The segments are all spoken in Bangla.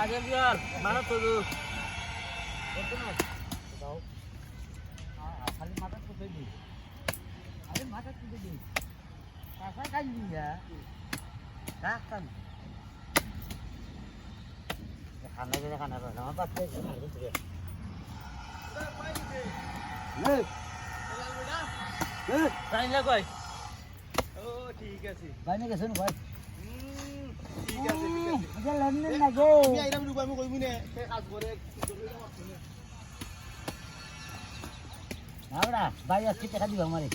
Aí, Biel, mata tudo. Por que não? Não. Ah, falei mata tudo aí. Aí, mata tudo aí. না ঠিক আছে বাইনে গেছেন ভাই ঠিক আছে ঠিক আছে আচ্ছা লেনদেন না গো আমি আইরাম রূপ আমি কইবি না সে কাজ করে ভাই আজকে টাকা দিবা আমারে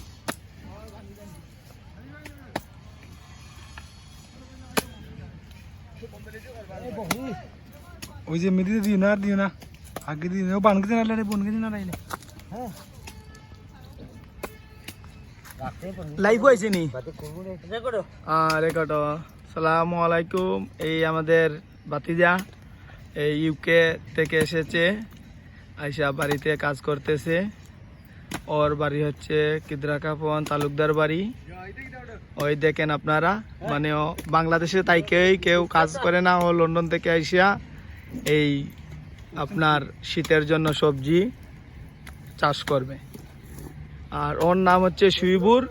ওই যে মেদিতে দিও না আর দিও না। আগে দিও না। বানকে দিন আলে বোনকে দিন আলাইলে হ্যাঁ লাইভ হয়েছে নি? রেকর্ড সালামু আলাইকুম। এই আমাদের বাতিজা এই ইউকে থেকে এসেছে। আইসা বাড়িতে কাজ করতেছে। ওর বাড়ি হচ্ছে কিদ্রাকাপন তালুকদার বাড়ি ওই দেখেন আপনারা মানে বাংলাদেশে তাইকেই কেউ কাজ করে না ও লন্ডন থেকে আইসা এই আপনার শীতের জন্য সবজি চাষ করবে। আর ওর নাম হচ্ছে সুইবুর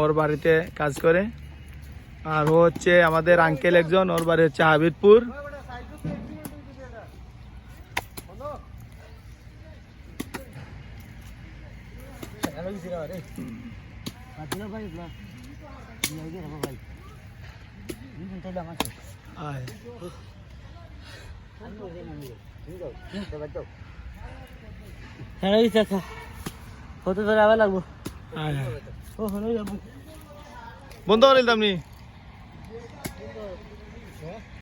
ওর বাড়িতে কাজ করে। আর ও হচ্ছে আমাদের আঙ্কেল একজন, ওর বাড়ি হচ্ছে হাবিবপুর। কত ধরে আবার লাগবো বন্ধ করে দিলাম নি।